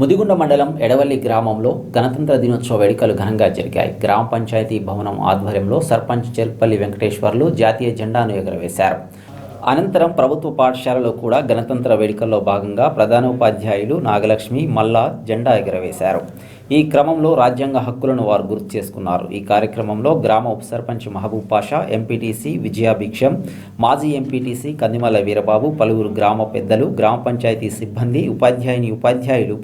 ముదిగుండ మండలం ఎడవల్లి గ్రామంలో గణతంత్ర దినోత్సవ వేడుకలు ఘనంగా జరిగాయి. గ్రామ పంచాయతీ భవనం ఆధ్వర్యంలో సర్పంచ్ చెల్పల్లి వెంకటేశ్వర్లు జాతీయ జెండాను ఎగురవేశారు. అనంతరం ప్రభుత్వ పాఠశాలలో కూడా గణతంత్ర వేడుకల్లో భాగంగా ప్రధానోపాధ్యాయులు నాగలక్ష్మి మల్లా జెండా ఎగరవేశారు. ఈ క్రమంలో రాజ్యాంగ హక్కులను వారు గుర్తు చేసుకున్నారు. ఈ కార్యక్రమంలో గ్రామ ఉప సర్పంచ్ మహబూబ్ పాషా ఎంపీటీసీ విజయాభిక్షం మాజీ ఎంపీటీసీ కందిమల్ల వీరబాబు పలువురు గ్రామ పెద్దలు గ్రామ పంచాయతీ సిబ్బంది ఉపాధ్యాయుని ఉపాధ్యాయులు